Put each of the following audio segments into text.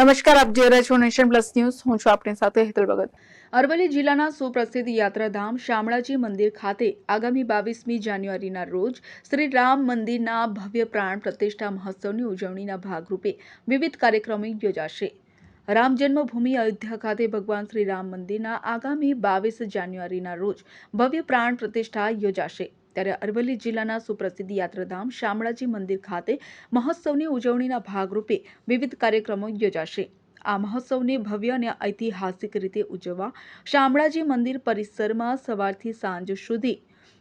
નમસ્કાર, આપ જોઈ રહ્યા છો નેશન પ્લસ ન્યૂઝ. હું છું આપણી સાથે હેતલ ભગત. અરવલ્લી જિલ્લાના સુપ્રસિદ્ધ યાત્રાધામ શામળાજી મંદિર ખાતે આગામી બાવીસમી જાન્યુઆરીના રોજ શ્રી રામ મંદિરના ભવ્ય પ્રાણ પ્રતિષ્ઠા મહોત્સવની ઉજવણીના ભાગરૂપે વિવિધ કાર્યક્રમો યોજાશે. રામ જન્મભૂમિ અયોધ્યા ખાતે ભગવાન શ્રી રામ મંદિરના આગામી બાવીસ જાન્યુઆરીના રોજ ભવ્ય પ્રાણ પ્રતિષ્ઠા યોજાશે. ત્યારે અરવલ્લી જિલ્લાના સુપ્રસિદ્ધ યાત્રાધામ શામળાજી મંદિર ખાતે મહોત્સવની ઉજવણીના ભાગરૂપે વિવિધ કાર્યક્રમો યોજાશે. આ મહોત્સવને ભવ્ય અને ઐતિહાસિક રીતે ઉજવવા શામળાજી મંદિર પરિસરમાં સવારથી સાંજ સુધી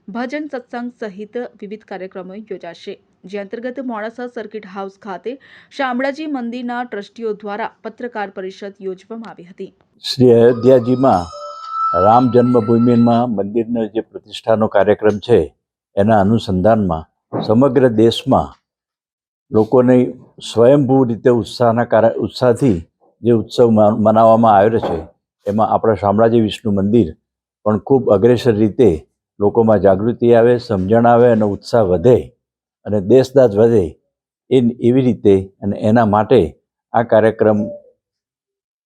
ભજન સત્સંગ સહિત વિવિધ કાર્યક્રમો યોજાશે. જે અંતર્ગત મોડાસા સર્કિટ હાઉસ ખાતે શામળાજી મંદિરના ટ્રસ્ટીઓ દ્વારા પત્રકાર પરિષદ યોજવામાં આવી હતી. શ્રી અયોધ્યાજીમાં રામ જન્મભૂમિમાં મંદિરનો જે પ્રતિષ્ઠાનો કાર્યક્રમ છે એના અનુસંધાનમાં સમગ્ર દેશમાં લોકોને સ્વયંભૂ રીતે ઉત્સાહના કારણ, ઉત્સાહથી જે ઉત્સવ મનાવવામાં આવ્યો છે, એમાં આપણા શામળાજી વિષ્ણુ મંદિર પણ ખૂબ અગ્રેસર રીતે લોકોમાં જાગૃતિ આવે, સમજણ આવે અને ઉત્સાહ વધે અને દેશદાજ વધે એ, એવી રીતે અને એના માટે આ કાર્યક્રમ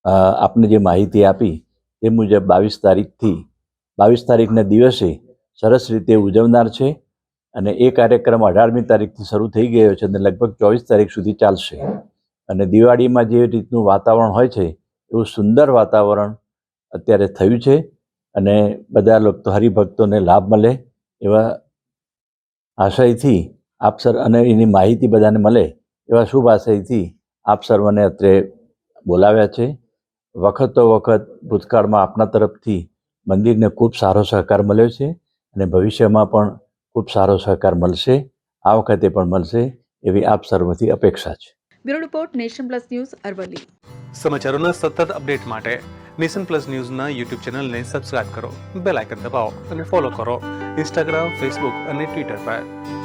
આપને જે માહિતી આપી તે મુજબ બાવીસ તારીખથી, બાવીસ તારીખના દિવસે સરસ રીતે ઉજવનાર છે. અને એ કાર્યક્રમ અઢારમી તારીખથી શરૂ થઈ ગયો છે અને લગભગ ચોવીસ તારીખ સુધી ચાલશે. અને દિવાળીમાં જે રીતનું વાતાવરણ હોય છે, એવું સુંદર વાતાવરણ અત્યારે થયું છે અને બધા લોકો, હરિભક્તોને લાભ મળે એવા આશયથી આપ સર, અને એની માહિતી બધાને મળે એવા શુભ આશયથી આપ સર્વને અત્રે બોલાવ્યા છે. વખતો વખત ભૂતકાળમાં આપના તરફથી મંદિરને ખૂબ સારો સહકાર મળ્યો છે અને ભવિષ્યમાં પણ ખૂબ સારો સહકાર મળશે આ વખતે પણ મળશે એવી આપ સર્વથી અપેક્ષા છે. Bureau report Nation Plus News Aravalli. સમાચારોના સતત અપડેટ માટે નેશન પ્લસ ન્યૂઝના યુટ્યુબ ચેનલને સબસ્ક્રાઇબ કરો બેલ આઇકન દબાવો અને ફોલો કરો ઇન્સ્ટાગ્રામ ફેસબુક અને ટ્વિટર પર.